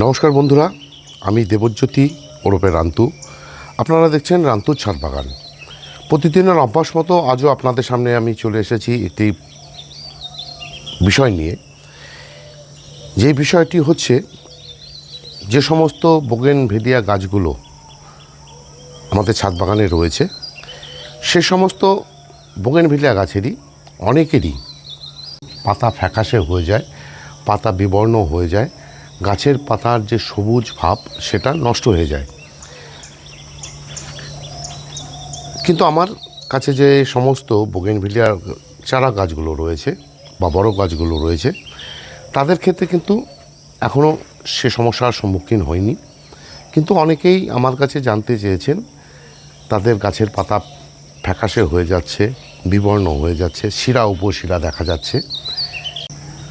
নমস্কার বন্ধুরা, আমি দেবজ্যোতি ওরফে রান্তু। আপনারা দেখছেন রান্তুর ছাদ বাগান। প্রতিদিনের অভ্যাস মতো আজও আপনাদের সামনে আমি চলে এসেছি একটি বিষয় নিয়ে। যে বিষয়টি হচ্ছে, যে সমস্ত বোগেন ভেদিয়া গাছগুলো আমাদের ছাদ বাগানে রয়েছে, সে সমস্ত বোগেন ভেলিয়া গাছেরই অনেকেরই পাতা ফ্যাকাশে হয়ে যায়, পাতা বিবর্ণ হয়ে যায় গাছের পাতার যে সবুজ ভাব, সেটা নষ্ট হয়ে যায়। কিন্তু আমার কাছে যে সমস্ত বোগেনভিলিয়ার চারা গাছগুলো রয়েছে বা বড় গাছগুলো রয়েছে, তাদের ক্ষেত্রে কিন্তু এখনও সে সমস্যার সম্মুখীন হয়নি। কিন্তু অনেকেই আমার কাছে জানতে চেয়েছেন, তাদের গাছের পাতা ফ্যাকাশে হয়ে যাচ্ছে, বিবর্ণ হয়ে যাচ্ছে, শিরা উপশিরা দেখা যাচ্ছে,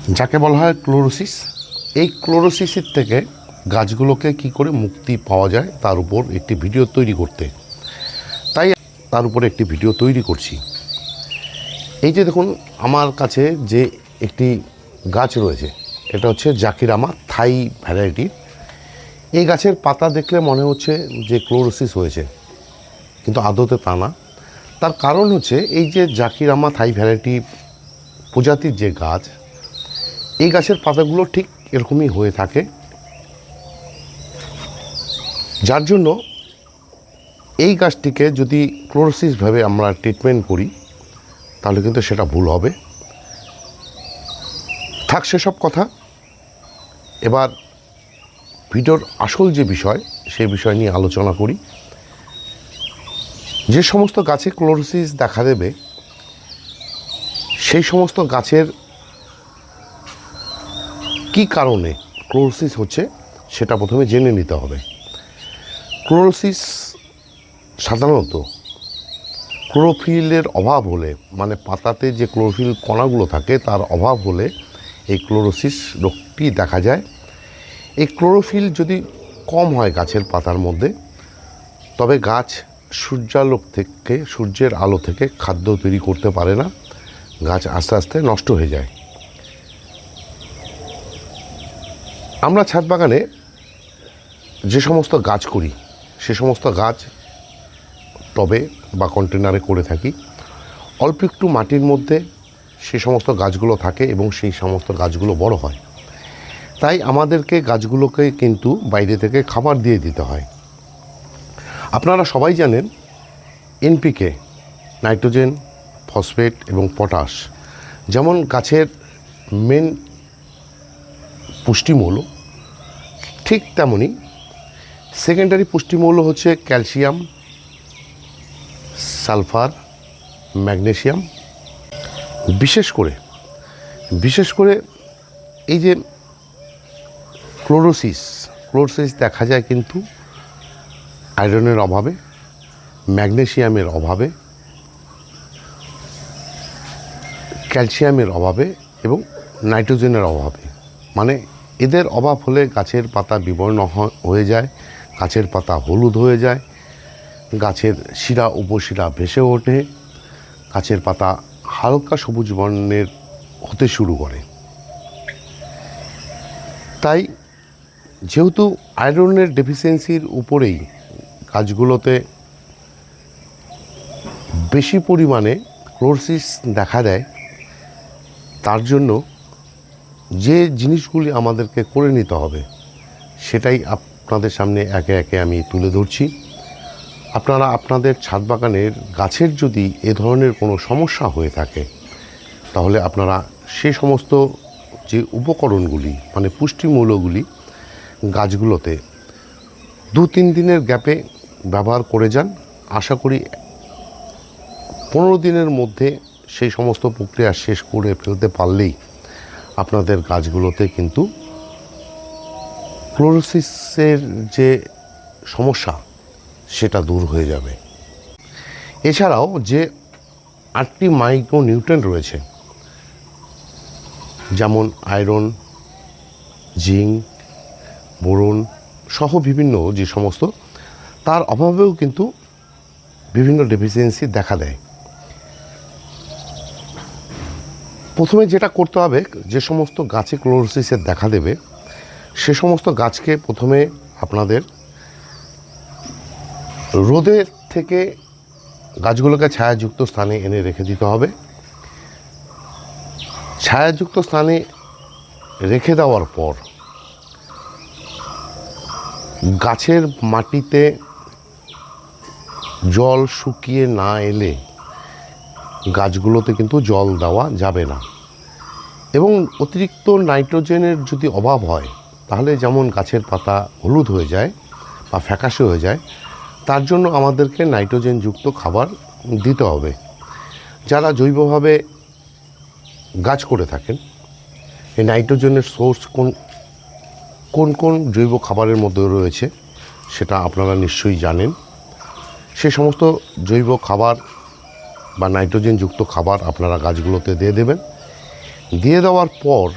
যাকে বলা হয় ক্লোরোসিস। এই ক্লোরোসিসের থেকে গাছগুলোকে কি করে মুক্তি পাওয়া যায়, তার উপর একটি ভিডিও তৈরি করতে। তাই তার উপরে একটি ভিডিও তৈরি করছি। এই যে দেখুন, আমার কাছে যে একটি গাছ রয়েছে, এটা হচ্ছে জাকিরামা থাই ভ্যারাইটির এই গাছের পাতা দেখলে মনে হচ্ছে যে ক্লোরোসিস হয়েছে, কিন্তু আদতে তা না। তার কারণ হচ্ছে, এই যে জাকিরামা থাই ভ্যারাইটি প্রজাতির যে গাছ, এই গাছের পাতাগুলো ঠিক এরকমই হয়ে থাকে। যার জন্য এই গাছটিকে যদি ক্লোরোসিসভাবে আমরা ট্রিটমেন্ট করি, তাহলে কিন্তু সেটা ভুল হবে। থাক সেসব কথা। এবার ভিডিওর আসল যে বিষয়, সেই বিষয় নিয়ে আলোচনা করি। যে সমস্ত গাছে ক্লোরোসিস দেখা দেবে, সেই সমস্ত গাছের কি কারণে ক্লোরোসিস হচ্ছে সেটা প্রথমে জেনে নিতে হবে। ক্লোরোসিস সাধারণত ক্লোরোফিলের অভাব হলে মানে পাতাতে যে ক্লোরোফিল কণাগুলো থাকে, তার অভাব হলে এই ক্লোরোসিস রোগটি দেখা যায়। এই ক্লোরোফিল যদি কম হয় গাছের পাতার মধ্যে, তবে গাছ সূর্যালোক থেকে, সূর্যের আলো থেকে খাদ্য তৈরি করতে পারে না। গাছ আস্তে আস্তে নষ্ট হয়ে যায়। আমরা ছাদ বাগানে যে সমস্ত গাছ করি, সে সমস্ত গাছ টবে বা কন্টেনারে করে থাকি। অল্প একটু মাটির মধ্যে সে সমস্ত গাছগুলো থাকে এবং সেই সমস্ত গাছগুলো বড় হয়। তাই আমাদেরকে গাছগুলোকে কিন্তু বাইরে থেকে খাবার দিয়ে দিতে হয়। আপনারা সবাই জানেন এনপিকে নাইট্রোজেন, ফসফেট এবং পটাশ যেমন গাছের মেন পুষ্টিমূল, ঠিক তেমনই সেকেন্ডারি পুষ্টিমূল্য হচ্ছে ক্যালসিয়াম সালফার ম্যাগনেশিয়াম বিশেষ করে বিশেষ করে এই যে ক্লোরোসিস ক্লোরোসিস দেখা যায় কিন্তু আয়রনের অভাবে ম্যাগনেশিয়ামের অভাবে ক্যালসিয়ামের অভাবে এবং নাইট্রোজেনের অভাবে। এদের অভাব হলে গাছের পাতা বিবর্ণ হয়ে যায়, গাছের পাতা হলুদ হয়ে যায়, গাছের শিরা, উপশিরা ভেসে ওঠে, গাছের পাতা হালকা সবুজ বর্ণের হতে শুরু করে। তাই যেহেতু আয়রনের ডেফিসিয়েন্সির উপরেই গাছগুলোতে বেশি পরিমাণে ক্লোরসিস দেখা দেয়, তার জন্য যে জিনিসগুলি আমাদেরকে করে নিতে হবে, সেটাই আপনাদের সামনে একে একে আমি তুলে ধরছি। আপনারা আপনাদের ছাদ বাগানের গাছের যদি এ ধরনের কোনো সমস্যা হয়ে থাকে, তাহলে আপনারা সে সমস্ত যে উপকরণগুলি মানে পুষ্টিমূল্যগুলি গাছগুলোতে দু তিন দিনের গ্যাপে ব্যবহার করে যান। আশা করি পনেরো দিনের মধ্যে সেই সমস্ত প্রক্রিয়া শেষ করে ফেলতে পারলেই আপনাদের গাছগুলোতে কিন্তু ক্লোরোসিসের যে সমস্যা, সেটা দূর হয়ে যাবে। এছাড়াও যে আটটি মাইক্রো নিউট্রেন্ট রয়েছে, যেমন আয়রন, জিঙ্ক, বোরন সহ বিভিন্ন যে সমস্ত, তার অভাবেও কিন্তু বিভিন্ন ডেফিসিয়েন্সি দেখা দেয়। প্রথমে যেটা করতে হবে, যে সমস্ত গাছে ক্লোরোসিসের দেখা দেবে, সে সমস্ত গাছকে প্রথমে আপনাদের রোদের থেকে গাছগুলোকে ছায়াযুক্ত স্থানে এনে রেখে দিতে হবে। ছায়াযুক্ত স্থানে রেখে দেওয়ার পর গাছের মাটিতে জল শুকিয়ে না এলে গাছগুলোতে কিন্তু জল দেওয়া যাবে না। এবং অতিরিক্ত নাইট্রোজেনের যদি অভাব হয়, তাহলে যেমন গাছের পাতা হলুদ হয়ে যায় বা ফ্যাকাশে হয়ে যায়, তার জন্য আমাদেরকে নাইট্রোজেনযুক্ত খাবার দিতে হবে, যারা জৈবভাবে গাছ করে থাকেন। এই নাইট্রোজেনের সোর্স কোন কোন কোন জৈব খাবারের মধ্যে রয়েছে, সেটা আপনারা নিশ্চয়ই জানেন। সে সমস্ত জৈব খাবার বা নাইট্রোজেনযুক্ত খাবার আপনারা গাছগুলোতে দিয়ে দেবেন। দিয়ে দেওয়ার পর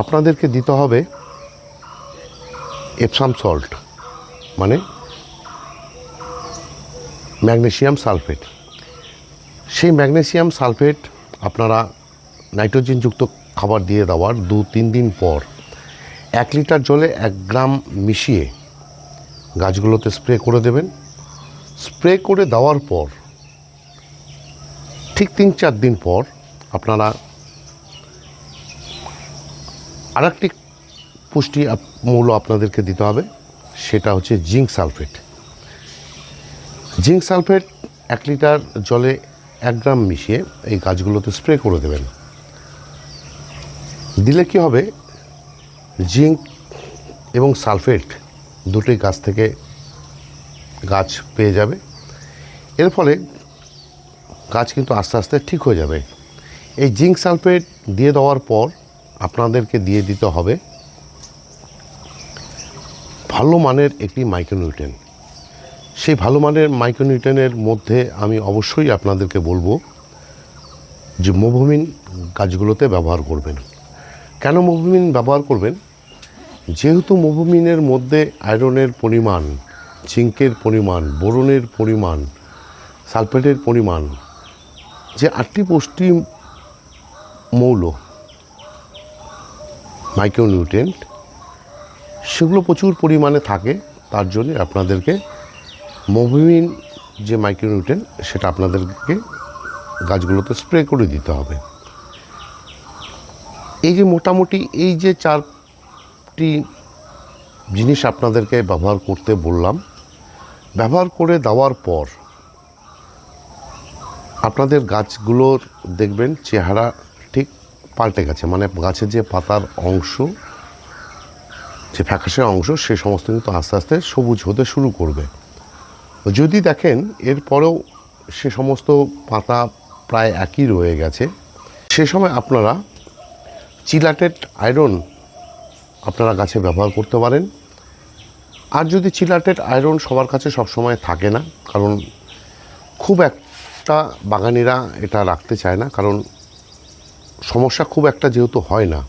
আপনাদেরকে দিতে হবে এপসাম সল্ট মানে ম্যাগনেশিয়াম সালফেট। সেই ম্যাগনেশিয়াম সালফেট আপনারা নাইট্রোজেনযুক্ত খাবার দিয়ে দেওয়ার দু তিন দিন পর এক লিটার জলে এক গ্রাম মিশিয়ে গাছগুলোতে স্প্রে করে দেবেন। স্প্রে করে দেওয়ার পর ঠিক তিন চার দিন পর আপনারা আরেকটি পুষ্টি মূল্য আপনাদেরকে দিতে হবে, সেটা হচ্ছে জিঙ্ক সালফেট। জিঙ্ক সালফেট এক লিটার জলে এক গ্রাম মিশিয়ে এই গাছগুলোতে স্প্রে করে দেবেন। দিলে কি হবে? জিঙ্ক এবং সালফেট দুটোই গাছ থেকে গাছ পেয়ে যাবে। এর ফলে গাছ কিন্তু আস্তে আস্তে ঠিক হয়ে যাবে। এই জিঙ্ক সালফেট দিয়ে দেওয়ার পর আপনাদেরকে দিয়ে দিতে হবে ভালো মানের একটি মাইক্রোনিউট্রেন। সেই ভালো মানের মাইক্রোনিউট্রেনের মধ্যে আমি অবশ্যই আপনাদেরকে বলব যে মোভমিন গাছগুলোতে ব্যবহার করবেন। কেন মোভমিন ব্যবহার করবেন? যেহেতু মোভমিনের মধ্যে আয়রনের পরিমাণ, জিঙ্কের পরিমাণ, বোরনের পরিমাণ, সালফেটের পরিমাণ যে আটটি পুষ্টি মৌল মাইক্রোনিউট্রেন্ট সেগুলো প্রচুর পরিমাণে থাকে। তার জন্য আপনাদেরকে মোভিমিন যে মাইক্রোনিউট্রেন সেটা আপনাদেরকে গাছগুলোতে স্প্রে করে দিতে হবে। এই যে মোটামুটি এই যে চারটি জিনিস আপনাদেরকে ব্যবহার করতে বললাম, ব্যবহার করে দেওয়ার পর আপনাদের গাছগুলোর দেখবেন চেহারা ঠিক পাল্টে গেছে। মানে গাছের যে পাতার অংশ, যে ফ্যাকাশে অংশ, সে সমস্ত কিন্তু আস্তে আস্তে সবুজ হতে শুরু করবে। যদি দেখেন, এরপরেও সে সমস্ত পাতা প্রায় একই রয়ে গেছে। সে সময় আপনারা চিলাটেড আয়রন আপনারা গাছে ব্যবহার করতে পারেন। আর যদি চিলাটেড আয়রন সবার কাছে সবসময় থাকে না, কারণ খুব একটা বাগানিরা এটা রাখতে চায় না, কারণ সমস্যা খুব একটা যেহেতু হয় না।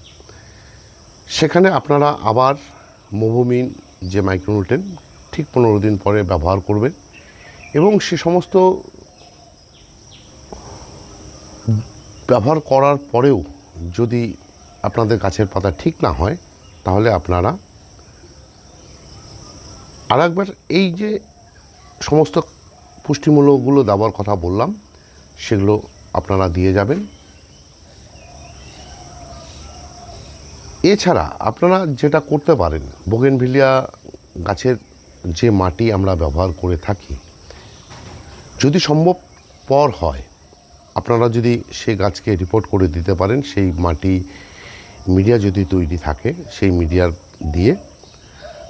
সেখানে আপনারা আবার মোভোমিন যে মাইক্রোনিউট্রেন ঠিক পনেরো দিন পরে ব্যবহার করবেন এবং সে সমস্ত ব্যবহার করার পরেও যদি আপনাদের গাছের পাতা ঠিক না হয়, তাহলে আপনারা আর একবার এই যে সমস্ত পুষ্টিমূলকগুলো দেওয়ার কথা বললাম, সেগুলো আপনারা দিয়ে যাবেন। এছাড়া আপনারা যেটা করতে পারেন, বোগেনভিলিয়া গাছের যে মাটি আমরা ব্যবহার করে থাকি, যদি সম্ভব পর হয়, আপনারা যদি সেই গাছকে রিপোর্ট করে দিতে পারেন, সেই মাটি মিডিয়া যদি তৈরি থাকে, সেই মিডিয়ার দিয়ে,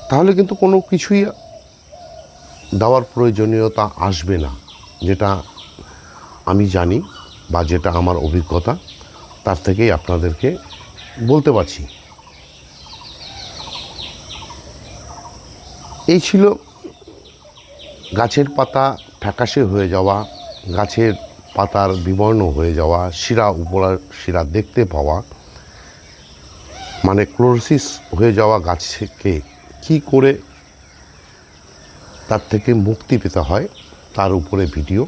তাহলে কিন্তু কোনো কিছুই দেওয়ার প্রয়োজনীয়তা আসবে না, যেটা আমি জানি বা যেটা আমার অভিজ্ঞতা, তার থেকেই আপনাদেরকে বলতে পারছি। এই ছিল গাছের পাতা ফ্যাকাশে হয়ে যাওয়া, গাছের পাতার বিবর্ণ হয়ে যাওয়া, শিরা উপরা শিরা দেখতে পাওয়া। মানে ক্লোরোসিস হয়ে যাওয়া গাছকে কি করে তার থেকে মুক্তি পেতে হয় তার উপরে ভিডিও।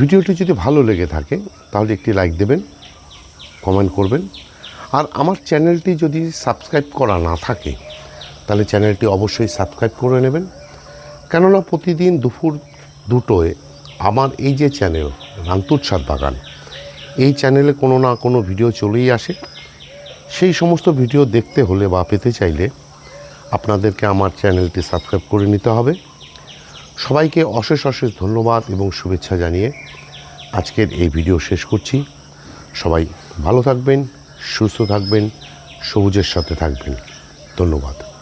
ভিডিওটি যদি ভালো লেগে থাকে, তাহলে একটি লাইক দেবেন, কমেন্ট করবেন। আর আমার চ্যানেলটি যদি সাবস্ক্রাইব করা না থাকে, তাহলে চ্যানেলটি অবশ্যই সাবস্ক্রাইব করে নেবেন। কেননা প্রতিদিন দুপুর দুটোয় আমার এই যে চ্যানেল, রান্তুর ছাদ বাগান, এই চ্যানেলে কোনো না কোনো ভিডিও চলেই আসে। সেই সমস্ত ভিডিও দেখতে হলে বা পেতে চাইলে আপনাদেরকে আমার চ্যানেলটি সাবস্ক্রাইব করে নিতে হবে। সবাইকে অশেষ অশেষ ধন্যবাদ এবং শুভেচ্ছা জানিয়ে আজকের এই ভিডিও শেষ করছি। সবাই ভালো থাকবেন, সুস্থ থাকবেন, সবুজের সাথে থাকবেন। ধন্যবাদ।